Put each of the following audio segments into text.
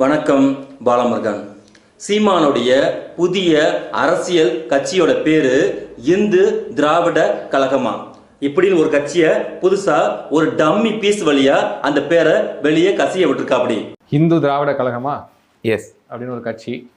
வணக்கம் பாலமுருகன். சீமானுடைய புதிய அரசியல் கட்சியோட பேரு இந்து திராவிட கழகமா? இப்படின்னு ஒரு கட்சியை புதுசா ஒரு டம்மி பீஸ் வழியா அந்த பேரை வெளியே கசிய விட்டுருக்கா அப்படி இந்து திராவிட கழகமா? எஸ் அப்படின்னு ஒரு கட்சி.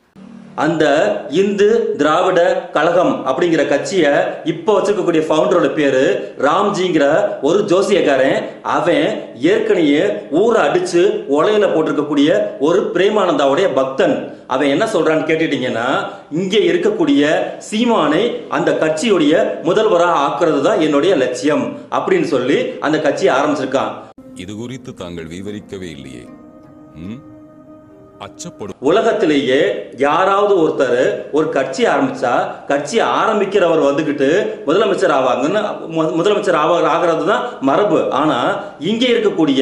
அந்த இந்து திராவிட கழகம் அப்படிங்கிற கட்சியை இப்போ வச்சிருக்கக்கூடிய ஃபவுண்டரோட பேரு ராம்ஜிங்கிற ஒரு ஜோசியக்காரன். அவன் ஏற்கனவே ஊரை அடிச்சு உலையில போட்டிருக்கக்கூடிய ஒரு பிரேமானந்தாவுடைய பக்தன். அவன் என்ன சொல்றான்னு கேட்டுட்டீங்கன்னா இங்கே இருக்கக்கூடிய சீமானை அந்த கட்சியுடைய முதல்வராக ஆக்குறது தான் என்னுடைய லட்சியம் அப்படின்னு சொல்லி அந்த கட்சியை ஆரம்பிச்சிருக்கான். இது குறித்து தாங்கள் விவரிக்கவே இல்லையே. ம்? அச்சப்படும். உலகத்திலேயே யாராவது ஒருத்தர் ஒரு கட்சி ஆரம்பிச்சா கட்சி ஆரம்பிக்கிறவர் வந்துகிட்டு முதலமைச்சர் ஆவாங்கன்னு முதலமைச்சர் ஆவாங்க ஆகிறது தான் மரபு. ஆனா இங்க இருக்கக்கூடிய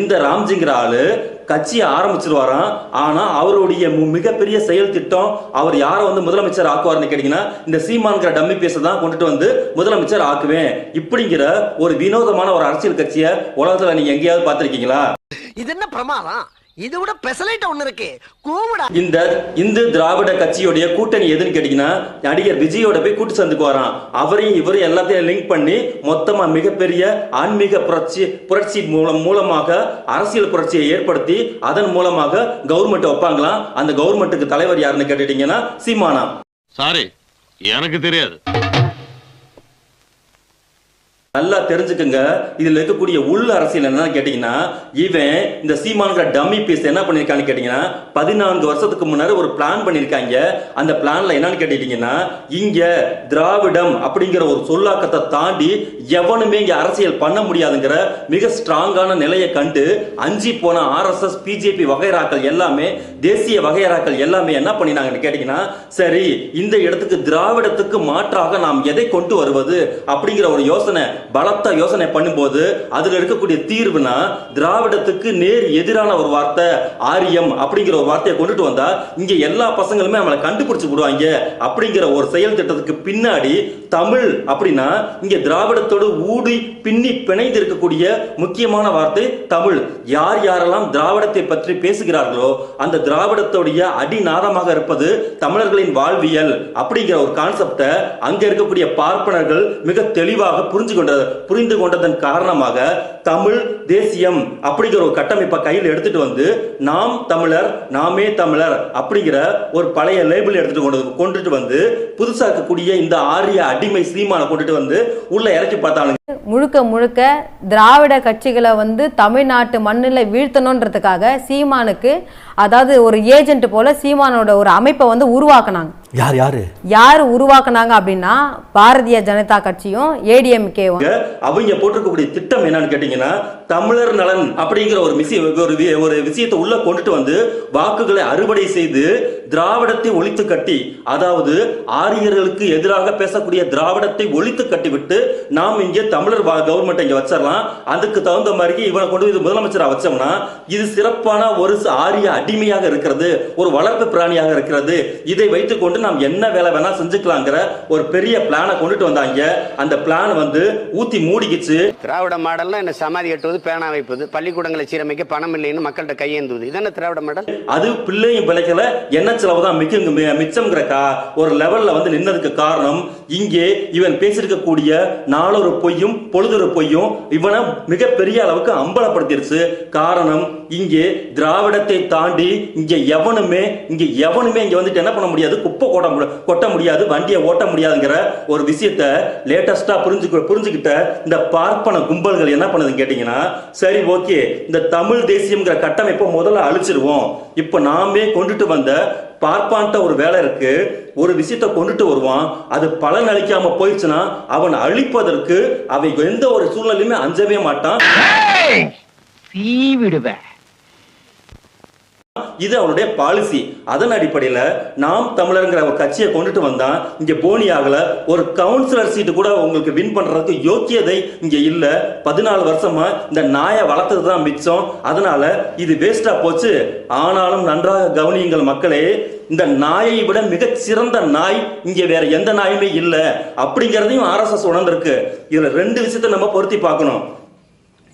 இந்த ராம்ஜிங்கிற ஆளு கட்சியை ஆரம்பிச்சிருவாராம். ஆனா அவருடைய மிகப்பெரிய செயல் திட்டம் அவர் யாரை வந்து முதலமைச்சர் ஆக்குவார்னு கேட்டீங்கன்னா இந்த சீமான்கிற டம்மி பேச தான் கொண்டுட்டு வந்து முதலமைச்சர் ஆக்குவேன். இப்படிங்கிற ஒரு வினோதமான ஒரு அரசியல் கட்சியை உலகத்துல நீங்க எங்கேயாவது பார்த்திருக்கீங்களா? இது என்ன பிரமாதம்? இது விட பெசலைட் ஒண்ணு இருக்கு. கூவுடா. இந்த இந்து திராவிட கட்சியுடைய கூட்டணி எதுன்னு கேட்டீங்கன்னா நடிகர் விஜயோட போய் கூட்டு சந்துக்கு வரான். அவரையும் இவரையும் எல்லாத்தையும் லிங்க் பண்ணி மொத்தமா மிகப்பெரிய ஆன்மீக புரட்சி புரட்சி மூலம் மூலமாக அரசியல் புரட்சியை ஏற்படுத்தி அதன் மூலமாக கவர்மெண்ட் வைப்பாங்களாம் அந்த கவர்மெண்ட்டுக்கு தலைவர் யாருன்னு கேட்டுட்டீங்கன்னா சீமானா. சாரி எனக்கு தெரியாது. நல்லா தெரிஞ்சுக்குங்க. இதில் இருக்கக்கூடிய உள் அரசியல் என்னன்னு கேட்டிங்கன்னா இவன் இந்த சீமானுங்கிற டம்மி பீஸ் என்ன பண்ணியிருக்கான்னு கேட்டிங்கன்னா பதினான்கு வருஷத்துக்கு முன்னாடி ஒரு பிளான் பண்ணியிருக்காங்க. அந்த பிளானில் என்னன்னு கேட்டிட்டிங்கன்னா இங்கே திராவிடம் அப்படிங்கிற ஒரு சொல்லாக்கத்தை தாண்டி எவனுமே இங்கே அரசியல் பண்ண முடியாதுங்கிற மிக ஸ்ட்ராங்கான நிலையை கண்டு அஞ்சி போன ஆர்எஸ்எஸ் பிஜேபி வகைராக்கள் எல்லாமே தேசிய வகையறாக்கள் எல்லாமே என்ன பண்ணினாங்கன்னு கேட்டிங்கன்னா சரி இந்த இடத்துக்கு திராவிடத்துக்கு மாற்றாக நாம் எதை கொண்டு வருவது அப்படிங்கிற ஒரு யோசனை பலத்த யோசனை பண்ணும்போது அதில் இருக்கக்கூடிய தீர்வுனா திராவிடத்துக்கு நேர் எதிரான ஒரு வார்த்தை ஆரியம் அப்படிங்கிற ஒரு வார்த்தையை கொண்டுட்டு வந்தா இங்க எல்லா பசங்களுமே நம்மளை கண்டுபிடிச்சு விடுவாங்க அப்படிங்கிற ஒரு செயல் திட்டத்துக்கு பின்னாடி தமிழ் அப்படின்னா இங்க திராவிடத்தோடு ஊடி பின்னி பிணைந்து இருக்கக்கூடிய முக்கியமான வார்த்தை தமிழ். யார் யாரெல்லாம் திராவிடத்தை பற்றி பேசுகிறார்களோ அந்த திராவிடத்துடைய அடிநாதமாக இருப்பது தமிழர்களின் வாழ்வியல் அப்படிங்கிற ஒரு கான்செப்டை அங்க இருக்கக்கூடிய பார்ப்பனர்கள் மிக தெளிவாக புரிஞ்சு கொண்ட புரிந்து கொண்டதன் காரணமாக தமிழ் தேசியம் அப்படிங்கிற ஒரு கட்டமைப்பை கையில் எடுத்துட்டு வந்து நாம் தமிழர் நாமே தமிழர் அப்படிங்கிற ஒரு பழைய லேபிள் எடுத்துட்டு கொண்டு கொண்டுட்டு வந்து புதுசா இருக்கக்கூடிய இந்த ஆரிய அடிமை சீமானை கொண்டுட்டு வந்து உள்ள இறக்கி பார்த்தாங்க முழுக்க முழுக்க திராவிட கட்சிகளை வந்து தமிழ்நாட்டு மண்ணில் வீழ்த்தணுன்றதுக்காக சீமானுக்கு அதாவது ஒரு ஏஜென்ட் போல சீமானோட ஒரு அமைப்பை வந்து உருவாக்குனாங்க. யார் யாரு? யார் உருவாக்குனாங்க அப்படின்னா பாரதிய ஜனதா கட்சியும் ஏடிஎம்கேவும். அவங்க போட்டிருக்கக்கூடிய திட்டம் என்னன்னு கேட்டீங்கன்னா தமிழர் நலன் அப்படிங்கிற ஒரு விஷயம் ஒரு வி- ஒரு விஷயத்தை உள்ள கொண்டுட்டு வந்து வாக்குகளை அறுவடை செய்து திராவிடத்தை ஒழித்து கட்டி அதாவது ஆரியர்களுக்கு எதிராக பேசக்கூடிய திராவிடத்தை ஒழித்து கட்டிவிட்டு நாம் இங்கே தமிழர் கவர்மெண்ட் இங்க வச்சிடலாம். அதுக்கு தகுந்த மாதிரி இவனை கொண்டு இது முதலமைச்சரா வச்சோம்னா இது சிறப்பான ஒரு ஆரிய அடிமையாக இருக்கிறது ஒரு வளர்ப்பு பிராணியாக இருக்கிறது. இதை வைத்துக்கொண்டு நாம் என்ன வேலை வேணா செஞ்சுக்கலாங்கிற ஒரு பெரிய பிளானை கொண்டுட்டு வந்தாங்க. அந்த பிளான் வந்து ஊத்தி மூடிக்கிச்சு. திராவிட மாடல்னா என்ன? சமாதி கட்டுவது பேனா வைப்பது பள்ளிக்கூடங்களை சீரமைக்க பணம் இல்லைன்னு மக்கள்கிட்ட கையேந்துவது. இதானே திராவிட மாடல்? அது பிள்ளையும் பிழைக்கல என்ன செலவு தான் மிக்க மிச்சம்ங்கிற ஒரு லெவல்ல வந்து நின்னதுக்கு காரணம் இங்கே இவன் பேசியிருக்கக்கூடிய நாளொரு பொய்யும் பொழுதொரு பொய்யும் இவனை மிகப்பெரிய அளவுக்கு அம்பலப்படுத்திருச்சு. காரணம் இங்கே திராவிடத்தை தாண்டி இங்க எவனுமே இங்க எவனுமே இங்க வந்துட்டு என்ன பண்ண முடியாது? குப்பை கொட்ட முடி- கொட்ட முடியாது வண்டியை ஓட்ட முடியாதுங்கிற ஒரு விஷயத்த லேட்டஸ்ட்டாக புரிஞ்சு புரிஞ்சுக்கிட்ட இந்த பார்ப்பன கும்பல்கள் என்ன பண்ணுதுன்னு கேட்டீங்கன்னா சரி ஓகே இந்த தமிழ் தேசியம்ங்கிற கட்டமைப்பை முதல்ல அழிச்சிருவோம். இப்போ நாமே கொண்டுட்டு வந்த பார்ப்பான்ட்ட ஒரு வேலை இருக்கு. ஒரு விஷயத்தை கொண்டுட்டு வருவான். அது பலன் அளிக்காம போயிடுச்சுன்னா அவன் அழிப்பதற்கு அவன் எந்த ஒரு சூழ்நிலையுமே அஞ்சவே மாட்டான். இது அவருடைய பாலிசி அதன் அடிப்படையில் நாம் தமிழர்ங்கிற ஒரு கட்சியை கொண்டுட்டு வந்தால் இங்கே போனியாகல ஒரு கவுன்சிலர் சீட்டு கூட உங்களுக்கு வின் பண்ணுறதுக்கு யோக்கியதை இங்கே இல்லை. பதினாலு வருஷமாக இந்த நாயை வளர்த்தது தான் மிச்சம். அதனால் இது வேஸ்ட்டாக போச்சு. ஆனாலும் நன்றாக கவனியுங்கள் மக்களே இந்த நாயை விட மிகச்சிறந்த நாய் இங்கே வேற எந்த நாயுமே இல்லை. அப்படிங்கிறதையும் ஆர்எஸ்எஸ் உணர்ந்திருக்கு. இதில் ரெண்டு விஷயத்தை நம்ம பொருத்தி பார்க்கணும்.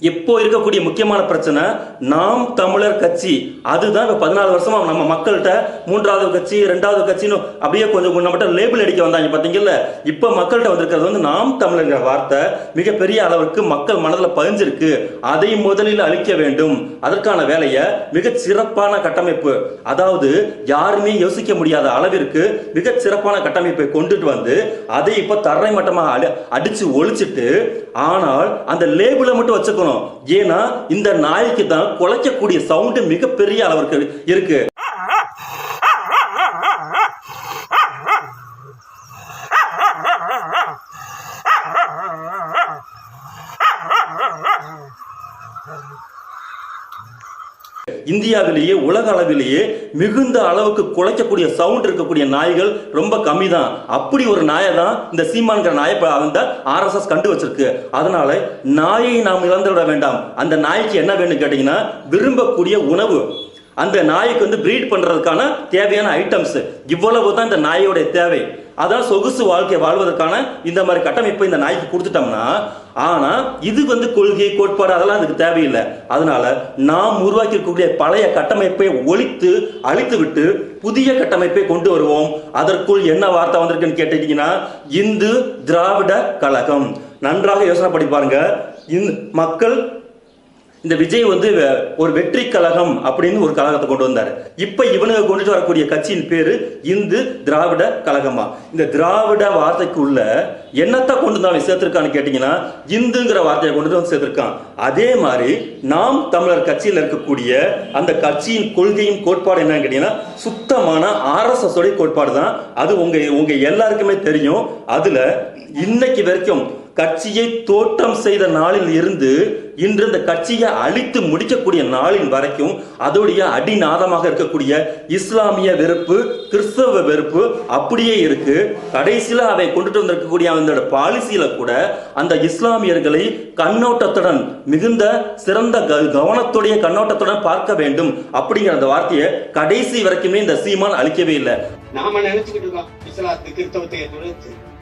இப்போ இருக்கக்கூடிய முக்கியமான பிரச்சனை நாம் தமிழர் கட்சி அதுதான் இப்ப பதினாலு வருஷமா நம்ம மக்கள்கிட்ட மூன்றாவது கட்சி ரெண்டாவது கட்சின்னு அப்படியே கொஞ்சம் நம்மகிட்ட லேபிள் அடிக்க வந்தாங்க பாத்தீங்கல்ல இப்ப மக்கள்கிட்ட வந்திருக்கிறது வந்து நாம் தமிழர்ங்கிற வார்த்தை மிகப்பெரிய அளவுக்கு மக்கள் மனதில் பதிஞ்சிருக்கு. அதை முதலில் அழிக்க வேண்டும். அதற்கான வேலையை மிக சிறப்பான கட்டமைப்பு அதாவது யாருமே யோசிக்க முடியாத அளவிற்கு மிக சிறப்பான கட்டமைப்பை கொண்டுட்டு வந்து அதை இப்ப தரை மட்டமாக அடி- அடிச்சு ஒழிச்சிட்டு ஆனால் அந்த லேபிளை மட்டும் வச்சுக்கணும். ஏன்னா இந்த நாய்க்கு தான் குலைக்கக்கூடிய சவுண்டு மிகப்பெரிய அளவிற்கு இருக்கு. இந்தியாவிலேயே உலக அளவிலேயே மிகுந்த அளவுக்கு குலைக்கக்கூடிய சவுண்ட் இருக்கக்கூடிய நாய்கள் ரொம்ப கம்மி தான் அப்படி ஒரு நாயை தான் இந்த சீமான்கிற நாயை அந்த ஆர்எஸ்எஸ் கண்டு வச்சிருக்கு. அதனால நாயை நாம் இழந்து விட வேண்டாம். அந்த நாய்க்கு என்ன வேணும் கேட்டீங்கன்னா விரும்பக்கூடிய உணவு. அந்த நாய்க்கு வந்து ப்ரீட் பண்ணுறதுக்கான தேவையான ஐட்டம்ஸ் இவ்வளவு தான் இந்த நாயோடைய தேவை. அதான் சொகுசு வாழ்க்கை வாழ்வதற்கான இந்த மாதிரி கட்டமைப்பை இந்த நாய்க்கு கொடுத்துட்டோம்னா ஆனா இது வந்து கொள்கை கோட்பாடு அதெல்லாம் அதுக்கு தேவையில்லை. அதனால நாம் உருவாக்கி இருக்கக்கூடிய பழைய கட்டமைப்பை ஒழித்து அழித்து விட்டு புதிய கட்டமைப்பை கொண்டு வருவோம். அதற்குள் என்ன வார்த்தை வந்திருக்குன்னு கேட்டீங்கன்னா இந்து திராவிட கழகம். நன்றாக யோசனை பண்ணி பாருங்க. இந்த மக்கள் இந்த விஜய் வந்து வெ- ஒரு வெற்றி கழகம் அப்படின்னு ஒரு கழகத்தை கொண்டு வந்தார். இப்போ இவனுங்க கொண்டுட்டு வரக்கூடிய கட்சியின் பேர் இந்து திராவிட கழகமா. இந்த திராவிட வார்த்தைக்குள்ள என்னத்தை கொண்டு வந்து அவன் சேர்த்திருக்கான்னு கேட்டிங்கன்னா இந்துங்கிற வார்த்தையை கொண்டு வந்து சேர்த்திருக்கான். அதே மாதிரி நாம் தமிழர் கட்சியில் இருக்கக்கூடிய அந்த கட்சியின் கொள்கையும் கோட்பாடு என்னன்னு கேட்டிங்கன்னா சுத்தமான ஆர்எஸ்எஸ் கோட்பாடு தான் அது உங்கள் உங்கள் எல்லாருக்குமே தெரியும். அதில் இன்னைக்கு வரைக்கும் கட்சியை தோற்றம் செய்த நாளில் இருந்து இன்று இந்த கட்சியை அழித்து முடிக்கக்கூடிய நாளின் வரைக்கும் அதோடைய அடிநாதமாக இருக்கக்கூடிய இஸ்லாமிய வெறுப்பு கிறிஸ்தவ வெறுப்பு அப்படியே இருக்கு. கடைசியில அவை கொண்டுட்டு வந்திருக்கக்கூடிய அந்த பாலிசியில கூட அந்த இஸ்லாமியர்களை கண்ணோட்டத்துடன் மிகுந்த சிறந்த கவனத்துடைய கண்ணோட்டத்துடன் பார்க்க வேண்டும் அப்படிங்கிற அந்த வார்த்தையை கடைசி வரைக்குமே இந்த சீமான் அழிக்கவே இல்லை. நாம நினைச்சுக்கிட்டு இருக்கோம் இஸ்லாத்து கிறிஸ்தவத்தை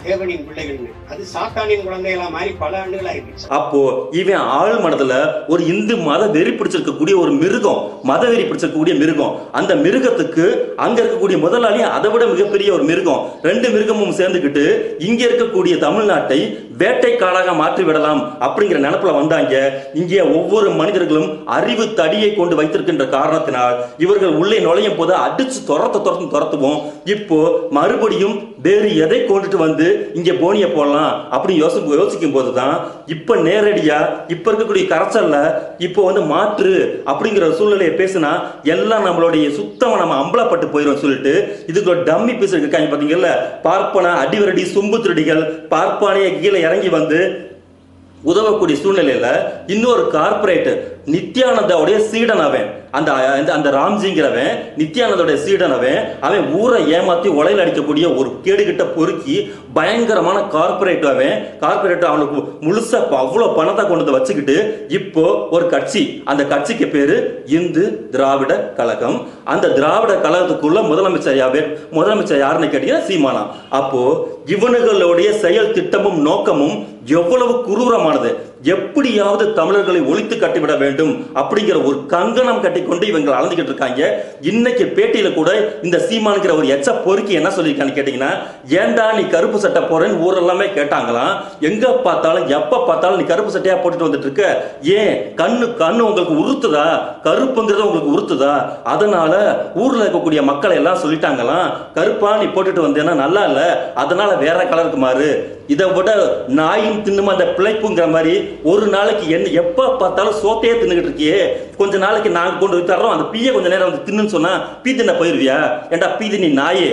தேவனின் பிள்ளைகள்னு அது சாத்தானின் குழந்தைகளா மாதிரி பல ஆண்டுகள் ஆயிடுச்சு அப்போ இவன் ஆள் மனதுல ஒரு இந்து மத வெறி பிடிச்சிருக்கக்கூடிய ஒரு மிருகம் மத வெறி பிடிச்சிருக்கக்கூடிய மிருகம். அந்த மிருகத்துக்கு அங்க இருக்கக்கூடிய முதலாளி அதை விட மிகப்பெரிய ஒரு மிருகம். ரெண்டு மிருகமும் சேர்ந்துக்கிட்டு இங்க இருக்கக்கூடிய தமிழ்நாட்டை வேட்டைக்காடாக மாற்றி விடலாம் அப்படிங்கிற நினப்புல வந்தாங்க. இங்கே ஒவ்வொரு மனிதர்களும் அறிவு தடியை கொண்டு வைத்திருக்கின்ற காரணத்தினால் இவர்கள் உள்ளே நுழையும் போது அடிச்சு துரத்த துரத்து துரத்துவோம். இப்போ மறுபடியும் வேறு எதை கொண்டுட்டு வந்து இங்கே போனியை போடலாம் அப்படி யோசி யோசிக்கும் போதுதான் இப்போ நேரடியாக இப்போ இருக்கக்கூடிய கரைச்சல்ல இப்போ வந்து மாற்று அப்படிங்கிற சூழ்நிலையை பேசினா எல்லாம் நம்மளுடைய சுத்தமாக நம்ம அம்பலப்பட்டு போயிடும் சொல்லிட்டு இதுக்கு ஒரு டம்மி பீஸ் இருக்காங்க பார்த்தீங்கல்ல பார்ப்பன அடிவரடி சும்பு திருடிகள் பார்ப்பானைய கீழே இறங்கி வந்து உதவக்கூடிய சூழ்நிலையில் இன்னொரு கார்பரேட் நித்யானந்தாவுடைய சீடன் அவன் அந்த அந்த- அந்த ராம்ஜிங்கிறவன் நித்யானந்தோட சீடனவன் அவன் அவன் ஊரை ஏமாத்தி உலையில் அடிக்கக்கூடிய ஒரு கேடுகிட்ட பொறுக்கி பயங்கரமான கார்பரேட் அவன். கார்பரேட் அவனுக்கு முழுசா அவ்வளோ பணத்தை கொண்டு வந்து வச்சுக்கிட்டு இப்போ ஒரு கட்சி. அந்த கட்சிக்கு பேரு இந்து திராவிட கழகம். அந்த திராவிட கழகத்துக்குள்ள முதலமைச்சர் யாவே முதலமைச்சர் யாருன்னு கேட்டீங்கன்னா சீமானா. அப்போ இவனுகளுடைய செயல் திட்டமும் நோக்கமும் எவ்வளவு குரூரமானது? எப்படியாவது தமிழர்களை ஒழித்து கட்டிவிட வேண்டும் அப்படிங்கிற ஒரு கங்கணம் கட்டிக்கொண்டு இவங்க அளந்துகிட்டு இருக்காங்க. இன்னைக்கு பேட்டியில கூட இந்த சீமானுங்கிற ஒரு எச்ச பொறுக்கி என்ன சொல்லியிருக்கான்னு கேட்டீங்கன்னா ஏன்டா நீ கருப்பு சட்டை போறேன்னு ஊரெல்லாமே கேட்டாங்களாம். எங்க பார்த்தாலும் எப்ப பார்த்தாலும் நீ கருப்பு சட்டையா போட்டுட்டு வந்துட்டு இருக்க? ஏன்? கண்ணு கண்ணு உங்களுக்கு உறுத்துதா? கருப்புங்கிறது உங்களுக்கு உறுத்துதா? அதனால ஊர்ல இருக்கக்கூடிய மக்களை எல்லாம் சொல்லிட்டாங்களாம். கருப்பா நீ போட்டுட்டு வந்தேன்னா நல்லா இல்ல. அதனால வேற கலருக்கு மாறு. இதை விட நாயும் தின்னுமா அந்த பிழைப்புங்கிற மாதிரி ஒரு நாளைக்கு என்ன எப்போ பார்த்தாலும் சோத்தையே தின்னுகிட்டு இருக்கியே. கொஞ்ச நாளைக்கு நாங்கள் கொண்டு போய் தர்றோம். அந்த பீயை கொஞ்ச நேரம் வந்து தின்னுன்னு சொன்னால் பீ தின்ன போயிருவியா? ஏண்டா பீ தின்னி நாயே?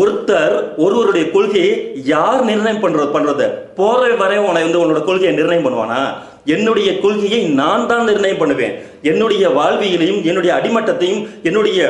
ஒருத்தர் ஒருவருடைய கொள்கையை யார் நிர்ணயம் பண்றது பண்றது? போற வரை உன்னை வந்து உன்னோட கொள்கையை நிர்ணயம் பண்ணுவானா? என்னுடைய கொள்கையை நான் தான் நிர்ணயம் பண்ணுவேன். என்னுடைய வாழ்வியலையும் என்னுடைய அடிமட்டத்தையும் என்னுடைய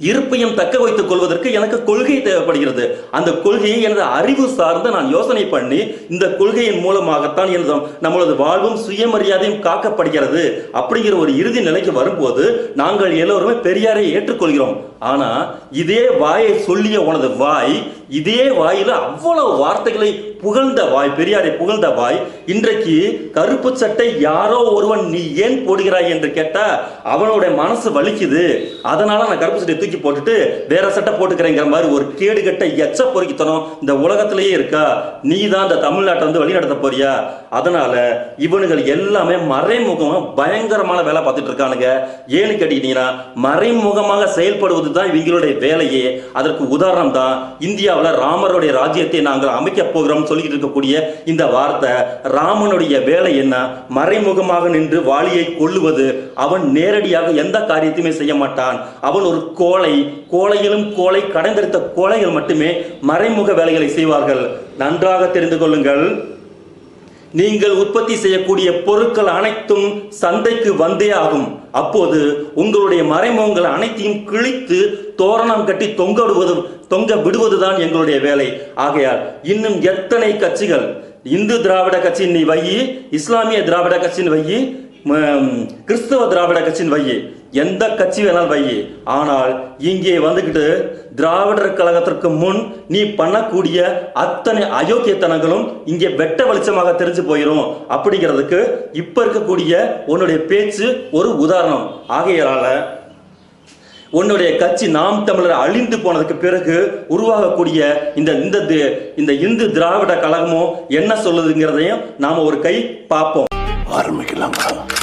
இருப்பையும் தக்க வைத்துக் கொள்வதற்கு எனக்கு கொள்கை தேவைப்படுகிறது. அந்த கொள்கையை எனது அறிவு சார்ந்து நான் யோசனை பண்ணி இந்த கொள்கையின் மூலமாகத்தான் எனது நம்மளது வாழ்வும் சுயமரியாதையும் காக்கப்படுகிறது அப்படிங்கிற ஒரு இறுதி நிலைக்கு வரும்போது நாங்கள் எல்லோருமே பெரியாரை ஏற்றுக்கொள்கிறோம். ஆனா இதே வாயை சொல்லிய உனது வாய் இதே வாயில அவ்வளவு வார்த்தைகளை புகழ்ந்த வாய் பெரியாரை புகழ்ந்த வாய் இன்றைக்கு கருப்பு சட்டை யாரோ ஒருவன் நீ ஏன் போடுகிறாய் என்று கேட்டா அவனுடைய மனசு வலிக்குது. அதனால நான் கருப்பு சட்டை தூக்கி போட்டுட்டு வேற சட்டை போட்டுக்கிறேங்கிற மாதிரி ஒரு கேடுகட்ட எச்ச பொறுக்கித்தனம் இந்த உலகத்திலேயே இருக்கா? நீ தான் இந்த தமிழ்நாட்டை வந்து வழிநடத்த போறியா? அதனால இவனுங்கள் எல்லாமே மறைமுகமா பயங்கரமான வேலை பார்த்துட்டு இருக்கானுங்க. ஏன்னு கேட்டீங்கன்னா மறைமுகமாக செயல்படுவது தான் இவங்களுடைய வேலையே. அதற்கு உதாரணம் தான் இந்தியா இந்தியாவில் ராமருடைய ராஜ்யத்தை நாங்கள் அமைக்க போகிறோம் சொல்லிட்டு இருக்கக்கூடிய இந்த வார்த்தை ராமனுடைய வேலை என்ன? மறைமுகமாக நின்று வாளியை கொள்ளுவது. அவன் நேரடியாக எந்த காரியத்தையுமே செய்ய மாட்டான். அவன் ஒரு கோழை கோழையிலும் கோழை கடந்தெடுத்த கோழைகள் மட்டுமே மறைமுக வேலைகளை செய்வார்கள். நன்றாக தெரிந்து கொள்ளுங்கள். நீங்கள் உற்பத்தி செய்யக்கூடிய பொருட்கள் அனைத்தும் சந்தைக்கு வந்தே ஆகும். அப்போது உங்களுடைய மறைமுகங்கள் அனைத்தையும் கிழித்து தோரணம் கட்டி தொங்கவிடுவது தொங்க விடுவதுதான் எங்களுடைய வேலை. ஆகையால் இன்னும் எத்தனை கட்சிகள்? இந்து திராவிட கட்சியின் வையி இஸ்லாமிய திராவிட கட்சியின் வையி கிறிஸ்தவ திராவிட கட்சியின் வையி. எந்த கட்சி வேணாலும் பை ஆனால் இங்கே வந்துக்கிட்டு திராவிடர் கழகத்திற்கு முன் நீ பண்ணக்கூடிய அத்தனை அயோக்கியத்தனங்களும் இங்கே வெட்ட வெளிச்சமாக தெரிஞ்சு போயிடும் அப்படிங்கிறதுக்கு இப்போ இருக்கக்கூடிய உன்னுடைய பேச்சு ஒரு உதாரணம். ஆகையால உன்னுடைய கட்சி நாம் தமிழர் அழிந்து போனதுக்கு பிறகு உருவாகக்கூடிய இந்த இந்த தி- இந்த இந்து திராவிட கழகமும் என்ன சொல்லுதுங்கிறதையும் நாம ஒரு கை பார்ப்போம். ஆரம்பிக்கலாமா.